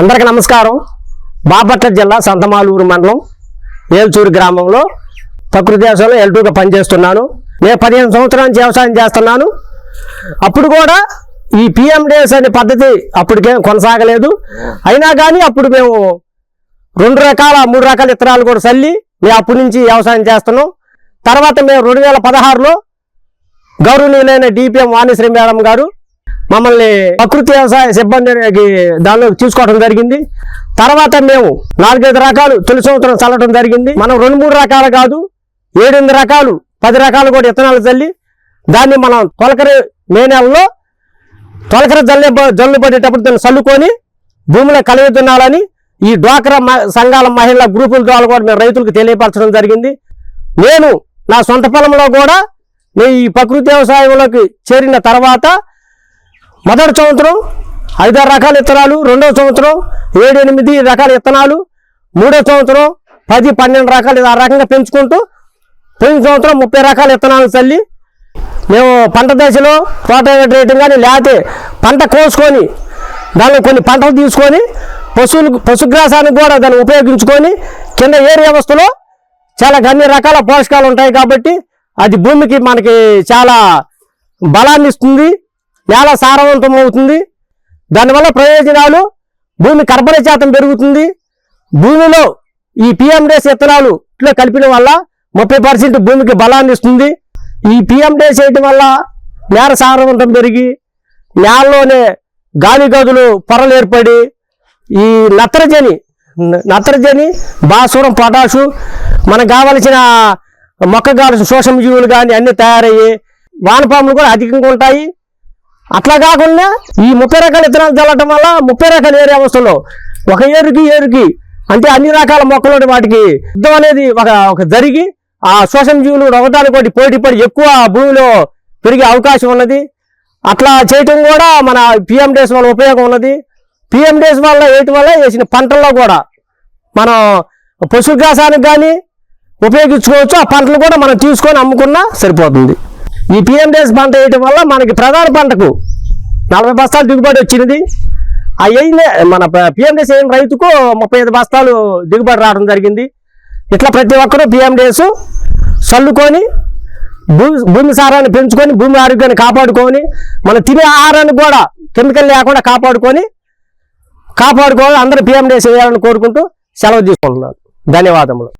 అందరికి నమస్కారం. బాపట్ల జిల్లా సంతమాలూరు మండలం ఏల్చూరు గ్రామంలో ప్రకృతి వ్యవసాయంలో ఎల్టూగా పనిచేస్తున్నాను. నేను పదిహేను సంవత్సరాల నుంచి వ్యవసాయం చేస్తున్నాను. అప్పుడు కూడా ఈ పిఎండిఎస్ అనే పద్ధతి అప్పటికేం కొనసాగలేదు. అయినా కానీ అప్పుడు మేము రెండు రకాల మూడు రకాల ఇత్తనాలు కూడా చల్లి మేము అప్పటి నుంచి వ్యవసాయం చేస్తున్నాం. తర్వాత మేము రెండు వేల పదహారులో గౌరవనీయులైన డిపిఎం వాణిశ్రీ మేడం గారు మమ్మల్ని ప్రకృతి వ్యవసాయ సిబ్బందికి దానిలో చూసుకోవటం జరిగింది. తర్వాత మేము నాలుగైదు రకాలు తొలి సంవత్సరం చల్లటం జరిగింది. మనం రెండు మూడు రకాలు కాదు ఏడెనిమిది రకాలు పది రకాలు కూడా విత్తనాలు చల్లి దాన్ని మనం తొలకరి మే నెలలో తొలకరి జల్లి జల్లు పడేటప్పుడు దాన్ని చల్లుకొని భూమిలో కలిగితున్నాలని ఈ డ్వాక్రా మ- సంఘాల మహిళల గ్రూపుల ద్వారా కూడా మేము రైతులకు తెలియపరచడం జరిగింది. నేను నా సొంత పొలంలో కూడా నేను ఈ ప్రకృతి వ్యవసాయంలోకి చేరిన తర్వాత మొదటి సంవత్సరం ఐదారు రకాల విత్తనాలు రెండవ సంవత్సరం ఏడు ఎనిమిది రకాల విత్తనాలు మూడో సంవత్సరం పది పన్నెండు రకాలు ఆ రకంగా పెంచుకుంటూ పోయిన సంవత్సరం ముప్పై రకాల విత్తనాలు చల్లి మేము పంట దశలో రోటవేటర్ రేటింగ్ కానీ లేకపోతే పంట కోసుకొని దానిలో కొన్ని పంటలు తీసుకొని పశువులు పశుగ్రాసానికి కూడా దాన్ని ఉపయోగించుకొని కింద ఏరియా వ్యవస్థలో చాలా అన్ని రకాల పోషకాలు ఉంటాయి కాబట్టి అది భూమికి మనకి చాలా బలాన్ని ఇస్తుంది నేల సారవంతం అవుతుంది. దానివల్ల ప్రయోజనాలు భూమి కర్బన శాతం పెరుగుతుంది. భూమిలో ఈ పిఎండేస్ విత్తనాలు ఇట్లా కలిపిన వల్ల ముప్పై పర్సెంట్ భూమికి బలాన్ని ఇస్తుంది. ఈ పిఎండేస్ వేయటం వల్ల నేల సారవంతం పెరిగి నేలలోనే గాలి గదులు పొరలు ఏర్పడి ఈ నత్రజని నత్రజని భాస్వరం పొటాషు మనకు కావలసిన మొక్క కావలసిన సూక్ష్మజీవులు కానీ అన్నీ తయారయ్యి వానపాములు కూడా అధికంగా ఉంటాయి. అట్లా కాకుండా ఈ ముప్పై రకాల విత్తనాలు చల్లటం వల్ల ముప్పై రకాల ఏరియా వ్యవస్థలో ఒక ఏరుకి ఏరుకి అంటే అన్ని రకాల మొక్కలు వాటికి యుద్ధం అనేది ఒక ఒక జరిగి ఆ శోషణ జీవులు ఒకటానికి ఒకటి పోటీ పడి ఎక్కువ భూమిలో పెరిగే అవకాశం ఉన్నది. అట్లా చేయటం కూడా మన పిఎం డేస్ వల్ల ఉపయోగం ఉన్నది. పిఎం డేస్ వల్ల వేయటం వల్ల వేసిన పంటల్లో కూడా మనం పశుగ్రాసానికి కానీ ఉపయోగించుకోవచ్చు. ఆ పంటలు కూడా మనం తీసుకొని అమ్ముకున్నా సరిపోతుంది. ఈ పిఎం డేస్ పంట వేయటం వల్ల మనకి ప్రధాన పంటకు నలభై బస్తాలు దిగుబడి వచ్చినది ఆ అయిన మన పిఎం డేస్ అయిన రైతుకు ముప్పై ఐదు బస్తాలు దిగుబడి రావడం జరిగింది. ఇట్లా ప్రతి ఒక్కరూ పిఎం డేస్ చల్లుకొని భూమి భూమి సారాన్ని పెంచుకొని భూమి ఆరోగ్యాన్ని కాపాడుకొని మనం తినే ఆహారాన్ని కూడా కెమికల్ లేకుండా కాపాడుకొని కాపాడుకోవాలి అందరూ పిఎం డేస్ వేయాలని కోరుకుంటూ సెలవు తీసుకుంటున్నాను. ధన్యవాదములు.